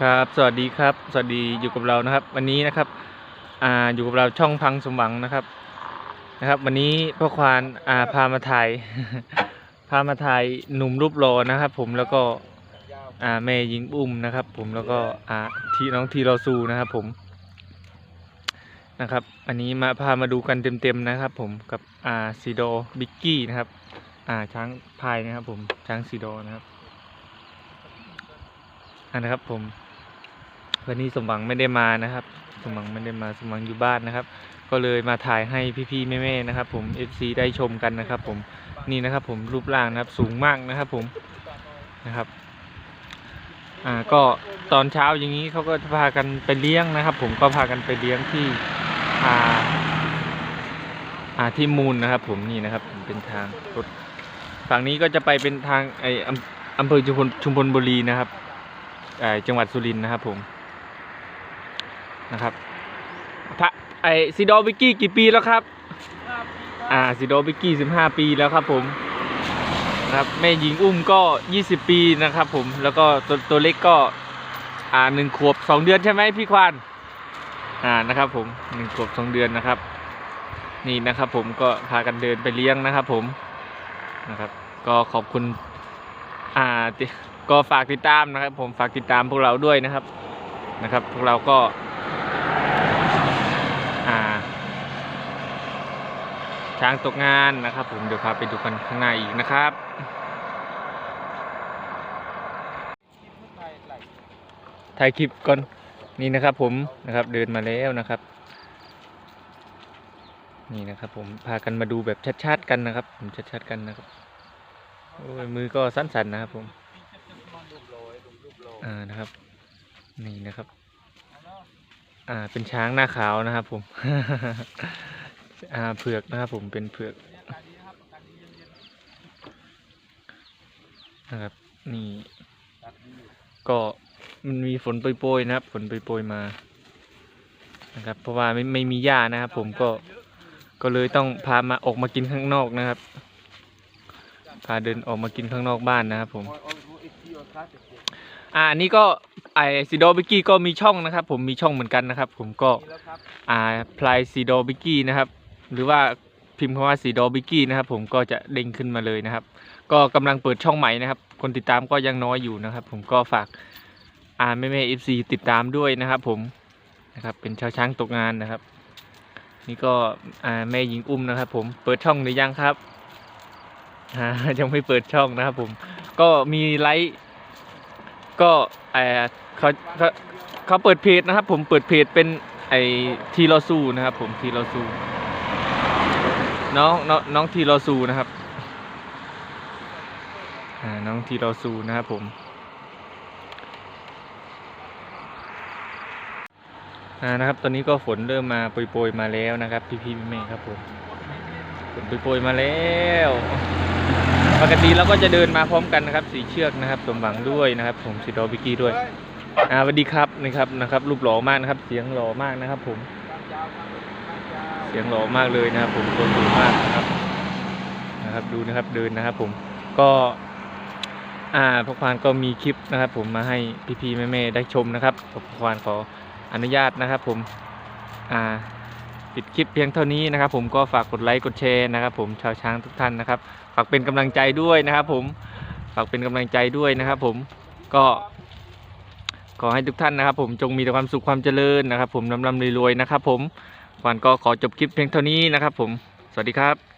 ครับ สวัสดีครับ สวัสดีอยู่กับเรานะครับ วันนี้นะครับ อ่า อยู่กับเราช่องพังสมหวังนะครับ นะครับ วันนี้พ่อควาน อ่า พามาถ่าย พามาถ่ายหนุ่มรูปหล่อนะครับ ผม แล้วก็ อ่า แม่หญิงอุ้มนะครับ ผม แล้วก็ อ่า ทีน้องทีเราซูนะครับ ผม นะครับ อันนี้มาพามาดูกันเต็มๆนะครับ ผม กับ อ่าซีโดบิกกี้นะครับ อ่า ช้างพายนะครับ ผม ช้างซีโดนะครับอันนะครับผม วันนี้สมหวังไม่ได้มานะครับ สมหวังไม่ได้มาสมหวังอยู่บ้านนะครับ ก็เลยมาถ่ายให้พี่ๆแม่ๆนะครับ ผม FC ได้ชมกันนะครับ ผมนี่นะครับ ผมรูปร่างนะครับสูงมากนะครับ ผมนะครับอ่าก็ตอนเช้าอย่างนี้เขาก็จะพากันไปเลี้ยงนะครับ ผมก็พากันไปเลี้ยงที่อ่าอ่าที่มูลนะครับ ผมนี่นะครับเป็นทางรถฝั่งนี้ก็จะไปเป็นทางไออำอำเภอชุมพลชุมพลบุรีนะครับเอ่อจังหวัดสุรินทร์นะครับผม นะครับพระไอซิโดวิกกี้กี่ปีแล้วครับ อ่าซิโดวิกกี้สิบห้าปีแล้วครับผมนะครับแม่หญิงอุ้มก็ยี่สิบปีนะครับผมแล้วก็ตัวตัวเล็กก็อ่าหนึ่งขวบสองเดือนใช่ไหมพี่ควานอ่านะครับผมหนึ่งขวบสองเดือนนะครับ นี่นะครับผมก็พากันเดินไปเลี้ยงนะครับผมนะครับ ก็ขอบคุณอ่าติก็ฝากติดตามนะครับ ผมฝากติดตามพวกเราด้วยนะครับนะครับ พวกเราก็ อ่า ช้างตกงานนะครับ ผมเดี๋ยวพาไปดูกันข้างหน้าอีกนะครับถ่ายคลิปก่อนนี่นะครับ ผมนะครับเดินมาแล้วนะครับ นี่นะครับ ผมพากันมาดูแบบชัดๆกันนะครับ ผมชัดๆกันนะครับโอ้ยมือก็สั้นๆนะครับผมอ่านะครับ นี่นะครับ อ่าเป็นช้างหน้าขาวนะครับผม อ่าเผือกนะครับผมเป็นเผือกนะครับนี่ก็มันมีฝนโปรยๆนะครับ ฝนโปรยๆมานะครับ เพราะว่าไม่ไม่มีหญ้านะครับ ผมก็ก็เลยต้องพามาออกมากินข้างนอกนะครับ พาเดินออกมากินข้างนอกบ้านนะครับ ผมอ่านนี้ก็ไอซีโดบิกกี้ก็มีช่องนะครับ ผมมีช่องเหมือนกันนะครับ ผมก็อ่าพลายซีโดบิกกี้นะครับ หรือว่าพิมพ์คำว่าซีโดบิกกี้นะครับ ผมก็จะเด้งขึ้นมาเลยนะครับ ก็กำลังเปิดช่องใหม่นะครับ คนติดตามก็ยังน้อยอยู่นะครับ ผมก็ฝากอ่าแม่แม่เอฟซีติดตามด้วยนะครับ ผมนะครับ เป็นชาวช้างตกงานนะครับ นี่ก็อ่าแม่หญิงอุ้มนะครับ ผมเปิดช่องหรือยังครับอ่ายังไม่เปิดช่องนะครับ ผม ก็มีไลฟ์ก็เออเขาเขาเขาเปิดเพจนะครับ ผมเปิดเพจเป็นไอทีรอซูนะครับ ผมทีรอซู น้องน้องน้องทีรอซูนะครับอ่าน้องทีรอซูนะครับผมอ่านะครับ ตอนนี้ก็ฝนเริ่มมาโปรยๆมาแล้วนะครับ พี่พี่แม่ครับผมฝนโปรยๆมาแล้ว ปกติเราก็จะเดินมาพร้อมกันนะครับ สีเชือกนะครับ สมหวังด้วยนะครับ ผมสีดอบิกกี้ด้วยอ่าสวัสดีครับนะครับนะครับ รูปหล่อมากนะครับ เสียงหล่อมากนะครับ ผม เสียงหล่อมากเลยนะครับผมตัวสูงมากนะครับนะครับดูนะครับเดินนะครับผมก็อ่าพกพานก็มีคลิปนะครับ ผมมาให้พี่ๆแม่ๆได้ชมนะครับพกพานขออนุญาตนะครับ ผมอ่าปิดคลิปเพียงเท่านี้นะครับ ผมก็ฝากกดไลค์กดแชร์นะครับ ผมชาวช้างทุกท่านนะครับ ฝากเป็นกำลังใจด้วยนะครับ ผมฝากเป็นกำลังใจด้วยนะครับ ผมก็ขอให้ทุกท่านนะครับ ผมจงมีแต่ความสุขความเจริญนะครับ ผมร่ำรวยๆนะครับ ผม ขวันก็ขอจบคลิปเพียงเท่านี้นะครับผม สวัสดีครับ